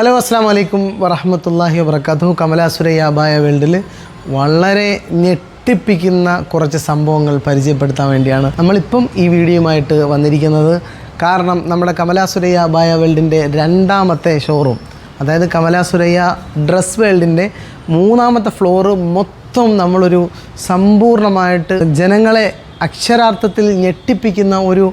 Hello അസ്സാം വലൈക്കും വറഹമത്തല്ലാഹി വബർക്കാത്തു കമലാസുരയ്യ അബായ വേൾഡിൽ വളരെ ഞെട്ടിപ്പിക്കുന്ന കുറച്ച് സംഭവങ്ങൾ പരിചയപ്പെടുത്താൻ വേണ്ടിയാണ് നമ്മളിപ്പം ഈ വീഡിയോയുമായിട്ട് വന്നിരിക്കുന്നത്. കാരണം നമ്മുടെ കമലാസുരയ്യ അബായ വേൾഡിന്റെ രണ്ടാമത്തെ ഷോറൂം അതായത് കമലാസുരയ്യ ഡ്രസ് വേൾഡിന്റെ മൂന്നാമത്തെ ഫ്ലോറ് മൊത്തം നമ്മളൊരു സമ്പൂർണമായിട്ട് ജനങ്ങളെ അക്ഷരാർത്ഥത്തിൽ ഞെട്ടിപ്പിക്കുന്ന ഒരു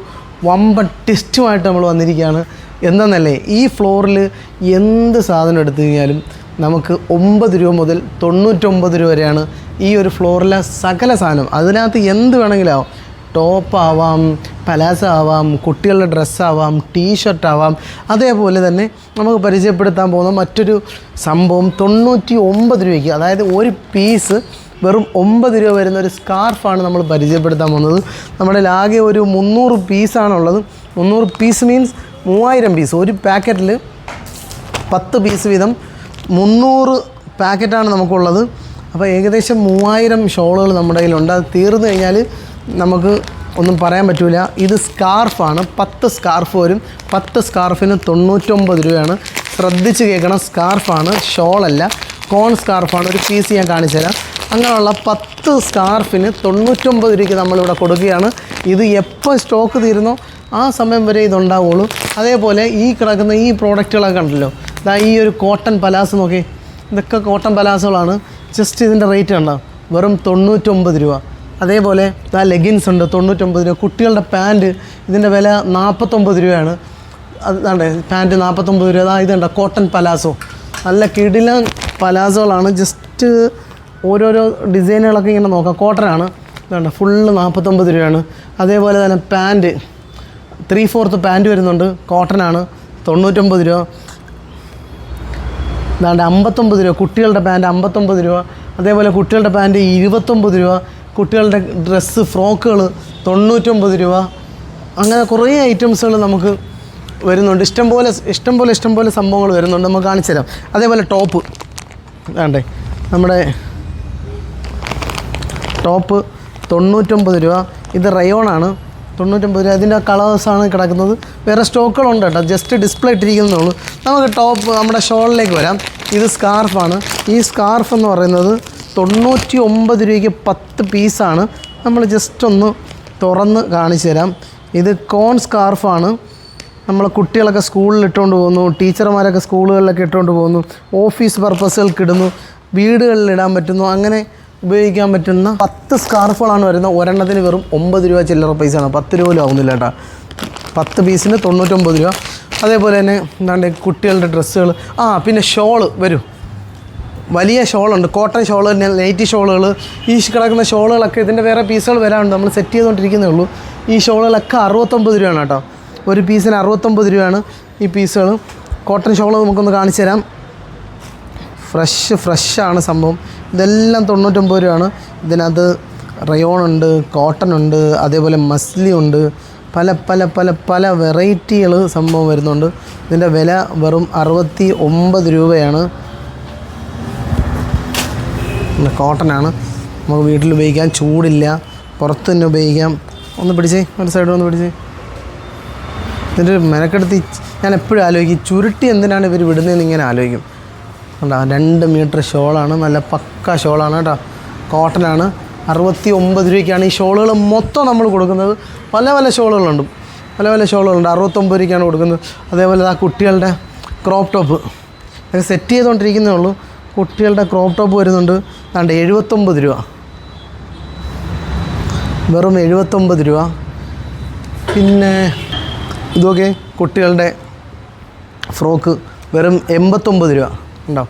വമ്പ ടിസ്റ്റുമായിട്ട് നമ്മൾ വന്നിരിക്കുകയാണ്. എന്തെന്നല്ലേ ഈ ഫ്ലോറിൽ എന്ത് സാധനം എടുത്തു കഴിഞ്ഞാലും നമുക്ക് ഒമ്പത് രൂപ മുതൽ തൊണ്ണൂറ്റൊമ്പത് രൂപ വരെയാണ് ഈ ഒരു ഫ്ലോറിലെ സകല സാധനം. അതിനകത്ത് എന്ത് വേണമെങ്കിലും ടോപ്പാവാം പലാസ ആവാം കുട്ടികളുടെ ഡ്രസ്സാവാം ടീഷർട്ട് ആവാം. അതേപോലെ തന്നെ നമുക്ക് പരിചയപ്പെടുത്താൻ പോകുന്ന മറ്റൊരു സംഭവം തൊണ്ണൂറ്റി ഒമ്പത് രൂപയ്ക്ക് അതായത് ഒരു പീസ് വെറും ഒമ്പത് രൂപ വരുന്ന ഒരു സ്കാർഫാണ് നമ്മൾ പരിചയപ്പെടുത്താൻ പോകുന്നത്. നമ്മുടെ ആകെ ഒരു മുന്നൂറ് പീസാണുള്ളത് മുന്നൂറ് പീസ് മീൻസ് മൂവായിരം പീസ് ഒരു പാക്കറ്റിൽ പത്ത് പീസ് വീതം മുന്നൂറ് പാക്കറ്റാണ് നമുക്കുള്ളത്. അപ്പോൾ ഏകദേശം മൂവായിരം ഷോളുകൾ നമ്മുടെ കയ്യിലുണ്ട്. അത് തീർന്നു കഴിഞ്ഞാൽ നമുക്ക് ഒന്നും പറയാൻ പറ്റില്ല ഇത് സ്കാർഫാണ് പത്ത് സ്കാർഫ് വരും. പത്ത് സ്കാർഫിന് തൊണ്ണൂറ്റൊമ്പത് രൂപയാണ്. ശ്രദ്ധിച്ച് കേൾക്കണം. സ്കാർഫാണ് ഷോളല്ല. കോൺ സ്കാർഫാണ് ഒരു പീസ് ഞാൻ കാണിച്ചു തരാം. അങ്ങനെയുള്ള പത്ത് സ്കാർഫിന് തൊണ്ണൂറ്റൊമ്പത് രൂപയ്ക്ക് നമ്മളിവിടെ കൊടുക്കുകയാണ്. ഇത് എപ്പോൾ സ്റ്റോക്ക് തീരുന്നോ ആ സമയം വരെ ഇതുണ്ടാവുള്ളൂ. അതേപോലെ ഈ കിടക്കുന്ന ഈ പ്രോഡക്റ്റുകളൊക്കെ ഉണ്ടല്ലോ ഇതാ ഈ ഒരു കോട്ടൺ പലാസ് നോക്കി. ഇതൊക്കെ കോട്ടൺ പലാസുകളാണ് ജസ്റ്റ് ഇതിന്റെ റേറ്റ് കണ്ടോ? വെറും തൊണ്ണൂറ്റൊമ്പത് രൂപ. അതേപോലെ ഇതാ ലെഗിൻസ് ഉണ്ട് തൊണ്ണൂറ്റൊമ്പത് രൂപ. കുട്ടികളുടെ പാന്റ് ഇതിന്റെ വില നാൽപ്പത്തൊമ്പത് രൂപയാണ്. അതാണ്ടേ പാന്റ് നാൽപ്പത്തൊമ്പത് രൂപ. അതാ ഇതുണ്ട് കോട്ടൺ പലാസോ നല്ല കിടില പലാസോകളാണ് ജസ്റ്റ് ഓരോരോ ഡിസൈനുകളൊക്കെ ഇങ്ങനെ നോക്കാം. കോട്ടനാണ് ഇതുണ്ട്. ഫുള്ള് നാൽപ്പത്തൊമ്പത് രൂപയാണ്. അതേപോലെ തന്നെ പാന്റ് ത്രീ ഫോർത്ത് പാന്റ് വരുന്നുണ്ട്. കോട്ടൺ ആണ്. തൊണ്ണൂറ്റൊമ്പത് രൂപ. ഇതാണ്ട് അമ്പത്തൊമ്പത് രൂപ. കുട്ടികളുടെ പാന്റ് അമ്പത്തൊമ്പത് രൂപ. അതേപോലെ കുട്ടികളുടെ പാന്റ് ഇരുപത്തൊമ്പത് രൂപ. കുട്ടികളുടെ ഡ്രസ്സ് ഫ്രോക്കുകൾ തൊണ്ണൂറ്റൊമ്പത് രൂപ. അങ്ങനെ കുറേ ഐറ്റംസുകൾ നമുക്ക് വരുന്നുണ്ട്. ഇഷ്ടംപോലെ ഇഷ്ടംപോലെ ഇഷ്ടംപോലെ സംഭവങ്ങൾ വരുന്നുണ്ട്. നമുക്ക് കാണിച്ചു തരാം. അതേപോലെ ടോപ്പ് വേണ്ടേ നമ്മുടെ ടോപ്പ് തൊണ്ണൂറ്റൊമ്പത് രൂപ. ഇത് റയോണാണ് തൊണ്ണൂറ്റൊമ്പത് രൂപ. ഇതിന്റെ കളേഴ്സാണ് കിടക്കുന്നത്. വേറെ സ്റ്റോക്കുകളുണ്ട് കേട്ടോ. ജസ്റ്റ് ഡിസ്പ്ലേ ഇട്ടിരിക്കുന്നേ ഉള്ളൂ. നമുക്ക് ടോപ്പ് നമ്മുടെ ഷോളിലേക്ക് വരാം. ഇത് സ്കാർഫാണ്. ഈ സ്കാർഫ് എന്ന് പറയുന്നത് തൊണ്ണൂറ്റി ഒമ്പത് രൂപയ്ക്ക് പത്ത് പീസാണ്. നമ്മൾ ജസ്റ്റ് ഒന്ന് തുറന്ന് കാണിച്ചു തരാം. ഇത് കോൺ സ്കാർഫാണ്. നമ്മൾ കുട്ടികളൊക്കെ സ്കൂളിൽ ഇട്ടുകൊണ്ട് പോകുന്നു. ടീച്ചർമാരൊക്കെ സ്കൂളുകളിലൊക്കെ ഇട്ടുകൊണ്ട് പോകുന്നു. ഓഫീസ് പർപ്പസുകൾക്ക് ഇടുന്നു വീടുകളിൽ ഇടാൻ പറ്റുന്നു. അങ്ങനെ ഉപയോഗിക്കാൻ പറ്റുന്ന പത്ത് സ്കാർഫുകളാണ് വരുന്നത്. ഒരെണ്ണത്തിന് വെറും ഒമ്പത് രൂപ ചില്ലറ പൈസയാണ്. പത്ത് രൂപ പോലും ആവുന്നില്ല കേട്ടോ. പത്ത് പീസിന് തൊണ്ണൂറ്റൊമ്പത് രൂപ. അതേപോലെ തന്നെ എന്താണ്ട് കുട്ടികളുടെ ഡ്രസ്സുകൾ ആ പിന്നെ ഷോൾ വരും. വലിയ ഷോളുണ്ട്. കോട്ടൺ ഷോൾ നൈറ്റി ഷോളുകൾ ഈ കിടക്കുന്ന ഷോളുകളൊക്കെ ഇതിന്റെ വേറെ പീസുകൾ വരാനുണ്ട് നമ്മൾ സെറ്റ് ചെയ്തുകൊണ്ടിരിക്കുന്നേ ഉള്ളൂ. ഈ ഷോളുകളൊക്കെ അറുപത്തൊമ്പത് രൂപയാണ് കേട്ടോ. ഒരു പീസിന് അറുപത്തൊമ്പത് രൂപയാണ് ഈ പീസുകൾ കോട്ടൺ ഷോൾ നമുക്കൊന്ന് കാണിച്ചു തരാം. ഫ്രഷ് ഫ്രഷാണ് സംഭവം. ഇതെല്ലാം തൊണ്ണൂറ്റൊമ്പത് രൂപയാണ്. ഇതിനകത്ത് റയോൺ ഉണ്ട് കോട്ടൺ ഉണ്ട് അതേപോലെ മസ്ലി ഉണ്ട്. പല പല പല പല വെറൈറ്റികൾ സംഭവം വരുന്നുണ്ട്. ഇതിന്റെ വില വെറും അറുപത്തി ഒമ്പത് രൂപയാണ് കോട്ടനാണ്. നമുക്ക് വീട്ടിൽ ഉപയോഗിക്കാം ചൂടില്ല. പുറത്ത് തന്നെ ഉപയോഗിക്കാം. ഒന്ന് പിടിച്ചേ ഒരു സൈഡ് ഒന്ന് പിടിച്ചേ. ഒരു മെനക്കെടുത്ത് ഞാൻ എപ്പോഴും ആലോചിക്കും ചുരുട്ടി എന്തിനാണ് ഇവർ വിടുന്നതെന്ന് ഇങ്ങനെ ആലോചിക്കും. കണ്ടോ രണ്ട് മീറ്റർ ഷോളാണ് നല്ല പക്ക ഷോളാണ് കേട്ടോ. കോട്ടനാണ്. അറുപത്തി ഒമ്പത് രൂപയ്ക്കാണ് ഈ ഷോളുകൾ മൊത്തം നമ്മൾ കൊടുക്കുന്നത്. പല പല ഷോളുകളുണ്ട്. പല പല ഷോളുകളുണ്ട്. അറുപത്തൊമ്പത് രൂപയ്ക്കാണ് കൊടുക്കുന്നത്. അതേപോലെ ആ കുട്ടികളുടെ ക്രോപ്പ് ടോപ്പ് അത് സെറ്റ് ചെയ്തുകൊണ്ടിരിക്കുന്നേ ഉള്ളൂ. കുട്ടികളുടെ ക്രോപ്പ് ടോപ്പ് വരുന്നുണ്ട്. അതാണ്ട് എഴുപത്തൊമ്പത് രൂപ. വെറും എഴുപത്തൊമ്പത് രൂപ. പിന്നെ ഇതൊക്കെ കുട്ടികളുടെ ഫ്രോക്ക് വെറും എൺപത്തൊമ്പത് രൂപ. ഉണ്ടോ?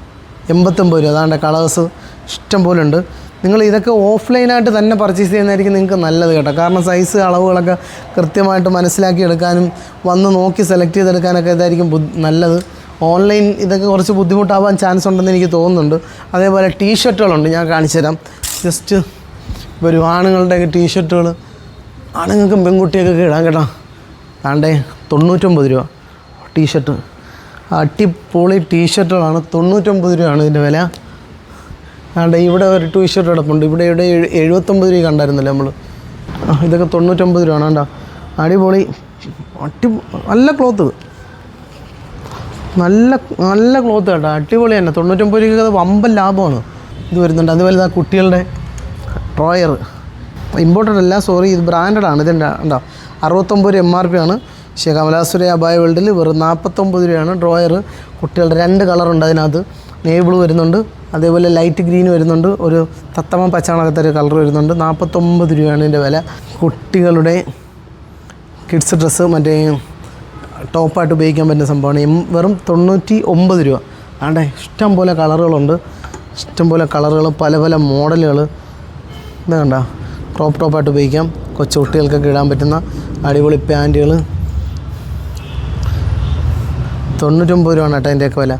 എൺപത്തൊമ്പത് രൂപ. അതാണ്ട് കളേഴ്സ് ഇഷ്ടം പോലെ ഉണ്ട്. നിങ്ങൾ ഇതൊക്കെ ഓഫ്ലൈനായിട്ട് തന്നെ പർച്ചേസ് ചെയ്യുന്നതായിരിക്കും നിങ്ങൾക്ക് നല്ലത് കേട്ടോ. കാരണം സൈസ് അളവുകളൊക്കെ കൃത്യമായിട്ട് മനസ്സിലാക്കി എടുക്കാനും വന്ന് നോക്കി സെലക്ട് ചെയ്തെടുക്കാനൊക്കെ ഇതായിരിക്കും നല്ലത്. ഓൺലൈൻ ഇതൊക്കെ കുറച്ച് ബുദ്ധിമുട്ടാവാൻ ചാൻസ് ഉണ്ടെന്ന് എനിക്ക് തോന്നുന്നുണ്ട്. അതേപോലെ ടീഷർട്ടുകളുണ്ട് ഞാൻ കാണിച്ചു തരാം ജസ്റ്റ് ഒരു ആണുങ്ങളുടെ ടീഷർട്ടുകൾ ആണുങ്ങൾക്കും പെൺകുട്ടിയൊക്കെ ഇടാൻ കേട്ടോ. ആണ്ടേ തൊണ്ണൂറ്റൊമ്പത് രൂപ. ടീഷർട്ട് അടിപൊളി ടീഷർട്ടുകളാണ്. തൊണ്ണൂറ്റൊമ്പത് രൂപയാണ് ഇതിന്റെ വില. അതെ ഇവിടെ ഒരു ടീഷർട്ട് കിടപ്പുണ്ട്. ഇവിടെ ഇവിടെ എഴു- എഴുപത്തൊമ്പത് രൂപ കണ്ടായിരുന്നല്ലോ നമ്മൾ ഇതൊക്കെ തൊണ്ണൂറ്റൊമ്പത് രൂപയാണ്. കേട്ടോ അടിപൊളി അടി നല്ല ക്ലോത്ത്. നല്ല നല്ല ക്ലോത്ത് കേട്ടോ. അടിപൊളി തന്നെ. തൊണ്ണൂറ്റൊമ്പത് രൂപയ്ക്ക് വമ്പൻ ലാഭമാണ്. ഇത് വരുന്നുണ്ട്. അതുപോലെ ഇതാ കുട്ടികളുടെ ഡ്രോയർ ഇമ്പോർട്ടന്റ് അല്ല സോറി ഇത് ബ്രാൻഡഡാണ്. ഇതിന്റെ ഉണ്ടോ അറുപത്തൊമ്പത് എം ആർ പി ആണ്. പക്ഷേ കമലാസുര അബായ വേൾഡിൽ വെറും നാൽപ്പത്തൊമ്പത് രൂപയാണ്. ഡ്രോയർ കുട്ടികളുടെ രണ്ട് കളറുണ്ട് അതിനകത്ത്. നേവി ബ്ലൂ വരുന്നുണ്ട് അതേപോലെ ലൈറ്റ് ഗ്രീൻ വരുന്നുണ്ട് ഒരു തത്തമ്മ പച്ചാണകത്തെ ഒരു കളർ വരുന്നുണ്ട്. നാൽപ്പത്തൊമ്പത് രൂപയാണ് ഇതിന്റെ വില. കുട്ടികളുടെ കിഡ്സ് ഡ്രസ്സ് മറ്റേ ടോപ്പായിട്ട് ഉപയോഗിക്കാൻ പറ്റുന്ന സംഭവമാണ്. എം വെറും തൊണ്ണൂറ്റി ഒമ്പത് രൂപ. ആണ്ടെ ഇഷ്ടം പോലെ കളറുകളുണ്ട്. ഇഷ്ടം പോലെ കളറുകൾ പല പല മോഡലുകൾ എന്താ കണ്ട ക്രോപ്പ് ടോപ്പായിട്ട് ഉപയോഗിക്കാം. കൊച്ചു കുട്ടികൾക്കൊക്കെ ഇടാൻ പറ്റുന്ന അടിപൊളി പാന്റുകൾ തൊണ്ണൂറ്റൊമ്പത് രൂപയാണ് കേട്ടോ അതിന്റെയൊക്കെ വില.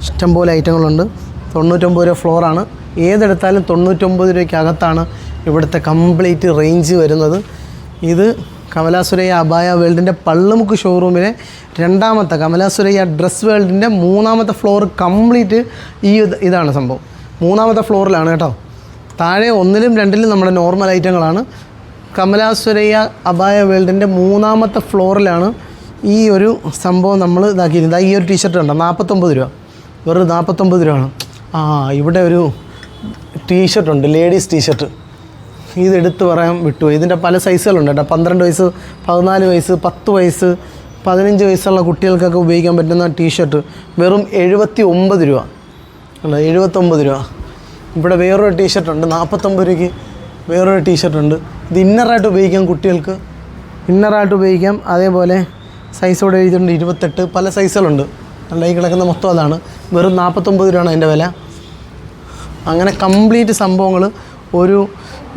ഇഷ്ടംപോലെ ഐറ്റങ്ങളുണ്ട്. തൊണ്ണൂറ്റൊമ്പത് രൂപ ഫ്ലോറാണ് ഏതെടുത്താലും തൊണ്ണൂറ്റൊമ്പത് രൂപയ്ക്കകത്താണ് ഇവിടുത്തെ കംപ്ലീറ്റ് റേഞ്ച് വരുന്നത്. ഇത് കമലാസുരയ്യ അബായ വേൾഡിന്റെ പള്ളുമുക്ക് ഷോറൂമിലെ രണ്ടാമത്തെ കമലാസുരയ്യ ഡ്രസ് വേൾഡിന്റെ മൂന്നാമത്തെ ഫ്ലോർ കംപ്ലീറ്റ് ഈ ഇത് ഇതാണ് സംഭവം. മൂന്നാമത്തെ ഫ്ലോറിലാണ് കേട്ടോ. താഴെ ഒന്നിലും രണ്ടിലും നമ്മുടെ നോർമൽ ഐറ്റങ്ങളാണ് കമലാസുരയ്യ അബായ വേൾഡിന്റെ മൂന്നാമത്തെ ഫ്ലോറിലാണ് ഈ ഒരു സംഭവം നമ്മൾ ഇതാക്കിയിരുന്നത് ഈ ഒരു ടീഷർട്ട് ഉണ്ടോ നാൽപ്പത്തൊമ്പത് രൂപ. വെറും നാൽപ്പത്തൊമ്പത് രൂപയാണ്. ആ ഇവിടെ ഒരു ടീഷർട്ടുണ്ട് ലേഡീസ് ടീഷർട്ട് ഇത് എടുത്ത് പറയാൻ വിട്ടു ഇതിന്റെ പല സൈസുകളുണ്ട് കേട്ടോ. പന്ത്രണ്ട് വയസ്സ് പതിനാല് വയസ്സ് പത്ത് വയസ്സ് പതിനഞ്ച് വയസ്സുള്ള കുട്ടികൾക്കൊക്കെ ഉപയോഗിക്കാൻ പറ്റുന്ന ടീഷർട്ട് വെറും എഴുപത്തി ഒമ്പത് രൂപ. അല്ല എഴുപത്തൊമ്പത് രൂപ. ഇവിടെ വേറൊരു ടീഷർട്ടുണ്ട് നാൽപ്പത്തൊമ്പത് രൂപയ്ക്ക് വേറൊരു ടീഷർട്ടുണ്ട് ഇത് ഇന്നറായിട്ട് ഉപയോഗിക്കാം കുട്ടികൾക്ക്. ഇന്നറായിട്ട് ഉപയോഗിക്കാം. അതേപോലെ സൈസോടെ എഴുതിയിട്ടുണ്ട് ഇരുപത്തെട്ട്. പല സൈസുകളുണ്ട്. ഈ കിടക്കുന്ന മൊത്തം അതാണ്. വെറും നാൽപ്പത്തൊമ്പത് രൂപയാണ് അതിന്റെ വില. അങ്ങനെ കംപ്ലീറ്റ് സംഭവങ്ങൾ ഒരു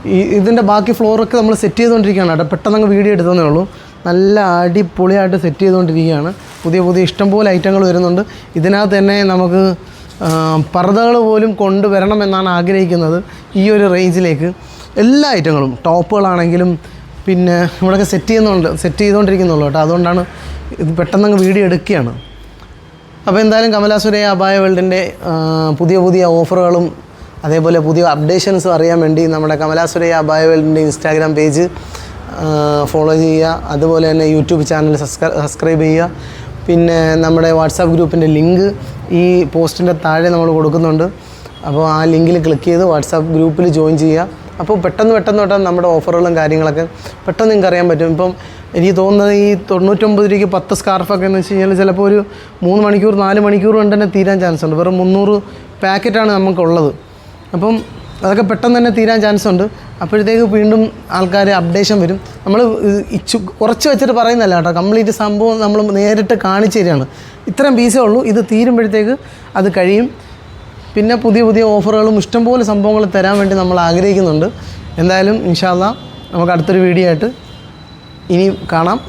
ഈ ഇതിന്റെ ബാക്കി ഫ്ലോറൊക്കെ നമ്മൾ സെറ്റ് ചെയ്തുകൊണ്ടിരിക്കുകയാണ് കേട്ടോ. പെട്ടെന്ന് വീഡിയോ എടുത്തതേ ഉള്ളൂ. നല്ല അടിപൊളിയായിട്ട് സെറ്റ് ചെയ്തുകൊണ്ടിരിക്കുകയാണ്. പുതിയ പുതിയ ഇഷ്ടംപോലെ ഐറ്റങ്ങൾ വരുന്നുണ്ട്. ഇതിനകത്ത് തന്നെ നമുക്ക് പർദ്ദകൾ പോലും കൊണ്ടുവരണമെന്നാണ് ആഗ്രഹിക്കുന്നത് ഈ ഒരു റേഞ്ചിലേക്ക് എല്ലാ ഐറ്റങ്ങളും ടോപ്പുകളാണെങ്കിലും പിന്നെ ഇവിടെയൊക്കെ സെറ്റ് ചെയ്യുന്നുണ്ട് സെറ്റ് ചെയ്തുകൊണ്ടിരിക്കുന്നുള്ളൂ കേട്ടോ. അതുകൊണ്ടാണ് ഇത് പെട്ടെന്ന് അങ്ങ് വീഡിയോ എടുക്കുകയാണ്. അപ്പോൾ എന്തായാലും കമലാസുരയ അബായ വേൾഡിന്റെ പുതിയ പുതിയ ഓഫറുകളും അതേപോലെ പുതിയ അപ്ഡേഷൻസും അറിയാൻ വേണ്ടി നമ്മുടെ കമലാസുരയ അബായ വേൾഡിന്റെ ഇൻസ്റ്റാഗ്രാം പേജ് ഫോളോ ചെയ്യുക. അതുപോലെ തന്നെ യൂട്യൂബ് ചാനൽ സബ്സ്ക്രൈബ് ചെയ്യുക. പിന്നെ നമ്മുടെ വാട്സാപ്പ് ഗ്രൂപ്പിന്റെ ലിങ്ക് ഈ പോസ്റ്റിന്റെ താഴെ നമ്മൾ കൊടുക്കുന്നുണ്ട്. അപ്പോൾ ആ ലിങ്കിൽ ക്ലിക്ക് ചെയ്ത് വാട്സാപ്പ് ഗ്രൂപ്പിൽ ജോയിൻ ചെയ്യുക. അപ്പോൾ പെട്ടെന്ന് പെട്ടെന്ന് പെട്ടെന്ന് നമ്മുടെ ഓഫറുകളും കാര്യങ്ങളൊക്കെ. പെട്ടെന്ന് നിങ്ങൾക്ക് അറിയാൻ പറ്റും. ഇപ്പം എനിക്ക് തോന്നുന്നത് ഈ തൊണ്ണൂറ്റൊമ്പത് രൂപയ്ക്ക് പത്ത് സ്കാർഫൊക്കെ എന്ന് വെച്ച് കഴിഞ്ഞാൽ ചിലപ്പോൾ ഒരു മൂന്ന് മണിക്കൂർ നാല് മണിക്കൂർ കൊണ്ട് തന്നെ തീരാൻ ചാൻസ് ഉണ്ട്. വെറും മുന്നൂറ് പാക്കറ്റാണ് നമുക്കുള്ളത്. അപ്പം അതൊക്കെ പെട്ടെന്ന് തന്നെ തീരാൻ ചാൻസ് ഉണ്ട്. അപ്പോഴത്തേക്ക് വീണ്ടും ആൾക്കാർ അപ്ഡേഷൻ വരും. നമ്മൾ ഇച്ചു കുറച്ച് വെച്ചിട്ട് പറയുന്നല്ല കേട്ടോ. കംപ്ലീറ്റ് സംഭവം നമ്മൾ നേരിട്ട് കാണിച്ചു തരികയാണ്. ഇത്രയും പീസേ ഉള്ളൂ. ഇത് തീരുമ്പോഴത്തേക്ക് അത് കഴിയും. പിന്നെ പുതിയ പുതിയ ഓഫറുകളും ഇഷ്ടംപോലെ സംഭവങ്ങൾ തരാൻ വേണ്ടി നമ്മൾ ആഗ്രഹിക്കുന്നുണ്ട്. എന്തായാലും ഇൻഷാല്ല നമുക്ക് അടുത്തൊരു വീഡിയോ ആയിട്ട് ഇനി കാണാം.